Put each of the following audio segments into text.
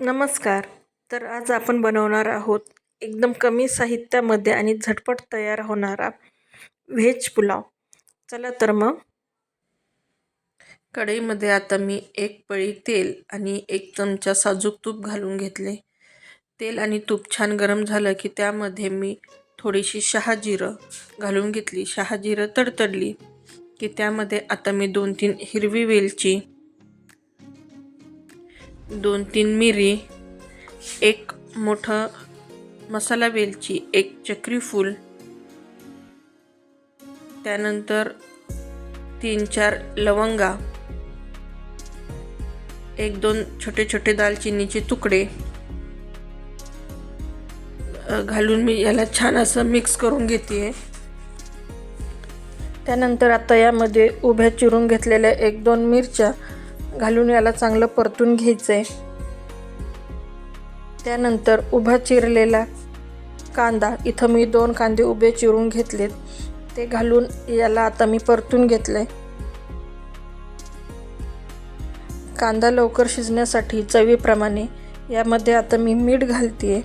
नमस्कार. तर आज आपण बनवणार आहोत एकदम कमी साहित्यामध्ये आणि झटपट तयार होणारा व्हेज पुलाव. चला तर मग. कढईमध्ये आता मी एक पळी तेल आणि एक चमचा साजूक तूप घालून घेतले. तेल आणि तूप छान गरम झालं की त्यामध्ये मी थोडीशी शहाजिरं घालून घेतली. शहाजिरं तडतडली की त्यामध्ये आता मी दोन तीन हिरवी वेलची दोन तीन मिरी एक मोठं मसाला वेलची एक चक्री फूल त्यानंतर तीन चार लवंगा एक दोन छोटे छोटे दालचिनीचे तुकडे. घालून मी याला छान असं मिक्स करून घेते त्यानंतर आता यामध्ये उभ्या चिरून घेतलेल्या एक दोन मिरच्या घालून याला चांगलं परतून घ्यायचं आहे त्यानंतर उभा चिरलेला कांदा इथं मी दोन कांदे उभे चिरून घेतलेत. ते घालून याला आता मी परतून घेतलंय. कांदा लवकर शिजण्यासाठी चवीप्रमाणे यामध्ये आता मी मीठ घालते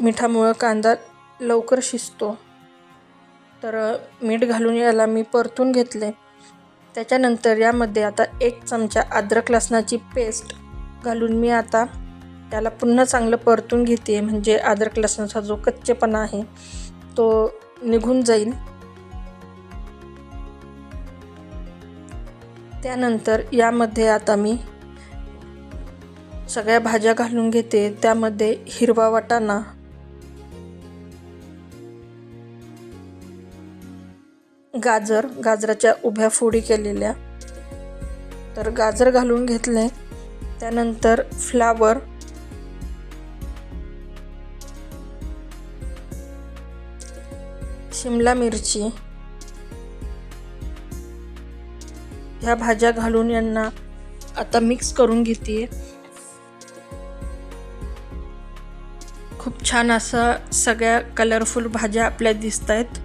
मिठामुळं कांदा लवकर शिजतो. तर मीठ घालून याला मी परतून घेतले त्याच्यानंतर यामध्ये आता एक चमचा अद्रक लसणाची पेस्ट घालून मी आता त्याला पुन्हा चांगलं परतून घेते. म्हणजे अद्रक लसणाचा जो कच्चेपणा आहे तो निघून जाईल. त्यानंतर यामध्ये आता मी सगळ्या भाज्या घालून घेते. त्यामध्ये हिरवा वाटाणा गाजर गाजराच्या उभ्या फोडी केलेल्या. तर गाजर घालून घेतले. त्यानंतर फ्लावर. शिमला मिरची. ह्या भाज्या घालून यांना आता मिक्स करून घेते खूप छान असं सगळ्या कलरफुल भाज्या आपल्या दिसत आहेत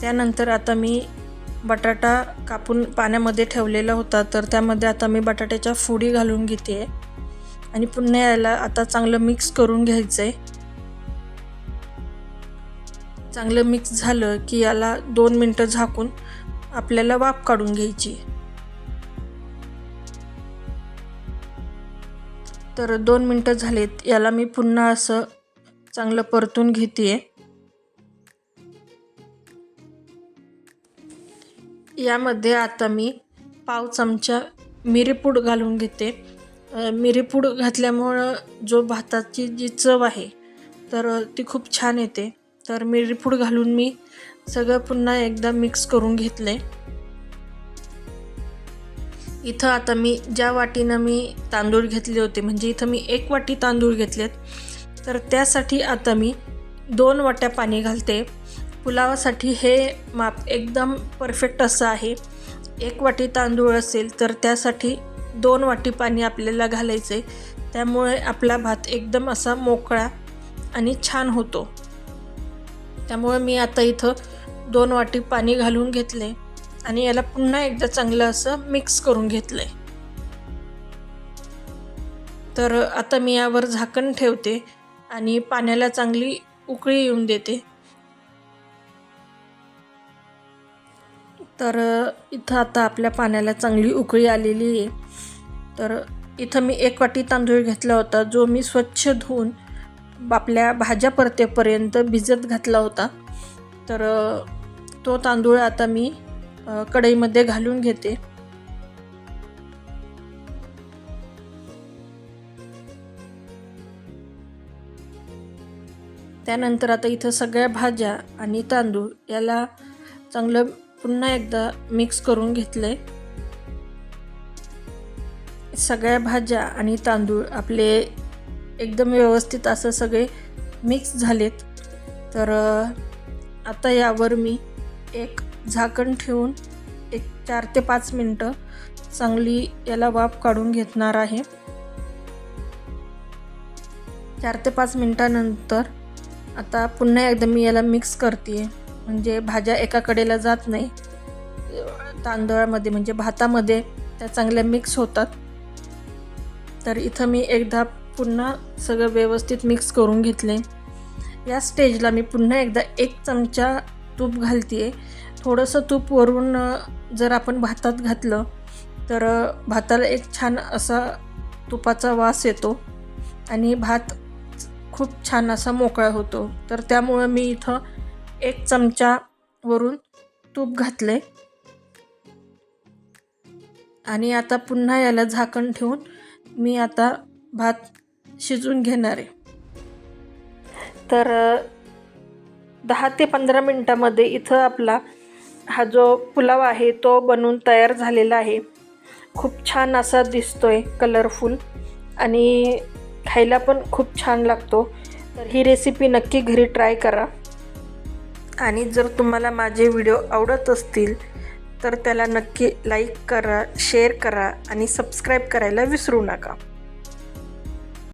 त्यानंतर आता मी बटाटा कापून पाण्यामध्ये ठेवलेला होता तर त्यामध्ये आता मी बटाट्याच्या फोडी घालून घेते. आणि पुन्हा याला आता चांगलं मिक्स करून घ्यायचं आहे चांगलं मिक्स झालं की याला दोन मिनटं झाकून आपल्याला वाफ काढून घ्यायची. तर दोन मिनटं झालेत याला मी पुन्हा असं चांगलं परतून घेते आहे यामध्ये आता मी पाव चमचा मिरीपूड घालून घेते. मिरीपूड घातल्यामुळं जो भाताची जी चव आहे तर ती खूप छान येते. तर मिरीपूड घालून मी सगळं पुन्हा एकदा मिक्स करून घेतले इथं आता मी ज्या वाटीनं मी तांदूळ घेतले होते म्हणजे इथं मी एक वाटी तांदूळ घेतलेत तर त्यासाठी आता मी दोन वाट्या पाणी घालते. पुलावासाठी हे माप एकदम परफेक्ट असं आहे. एक वाटी तांदूळ असेल तर त्यासाठी दोन वाटी पाणी आपल्याला घालायचं. आहे त्यामुळे आपला भात एकदम असा मोकळा आणि छान होतो. त्यामुळे मी आता इथं दोन वाटी पाणी घालून घेतले आणि याला पुन्हा एकदा चांगलं असं मिक्स करून घेतलं. आहे तर आता मी यावर झाकण ठेवते आणि पाण्याला चांगली उकळी येऊन देते. तर इथं आता आपल्या पाण्याला चांगली उकळी आलेली आहे. तर इथं मी एक वाटी तांदूळ घेतला होता जो मी स्वच्छ धुवून आपल्या भाज्या परतेपर्यंत भिजत घातला होता. तर तो तांदूळ आता मी कढईमध्ये घालून घेते. त्यानंतर आता इथं सगळ्या भाज्या आणि तांदूळ याला चांगलं पुन्हा एकदा मिक्स करून घेतले सगळ्या भाज्या आणि तांदूळ आपले एकदम व्यवस्थित असं सगळे मिक्स झालेत. तर आता यावर मी एक झाकण ठेवून एक चार ते पाच मिनटं चांगली याला वाफ काढून घेतणार आहे. चार ते पाच मिनटानंतर आता पुन्हा एकदा मी याला मिक्स करते म्हणजे भाज्या एका कडेला जात नाही. तांदळामध्ये म्हणजे भातामध्ये त्या चांगल्या मिक्स होतात. तर इथं मी एकदा पुन्हा सगळं व्यवस्थित मिक्स करून घेतले. या स्टेजला मी पुन्हा एकदा एक चमचा तूप घालते थोडंसं तूप वरून जर आपण भातात घातलं तर भाताला एक छान असा तुपाचा वास येतो आणि भात खूप छान असा मोकळा होतो. तर त्यामुळं मी इथं एक चमचा वरून तूप घातले आणि आता पुन्हा याला झाकण ठेवून मी आता भात शिजून घेणार आहे. तर दहा ते पंधरा मिनटामध्ये इथं आपला हा जो पुलाव आहे तो बनवून तयार झालेला आहे. खूप छान असा दिसतोय कलरफुल आणि खायला पण खूप छान लागतो. तर ही रेसिपी नक्की घरी ट्राय करा. आणि जर तुम्हाला माझे व्हिडिओ आवडत असतील तर त्याला नक्की लाईक करा शेअर करा आणि सबस्क्राईब करायला विसरू नका.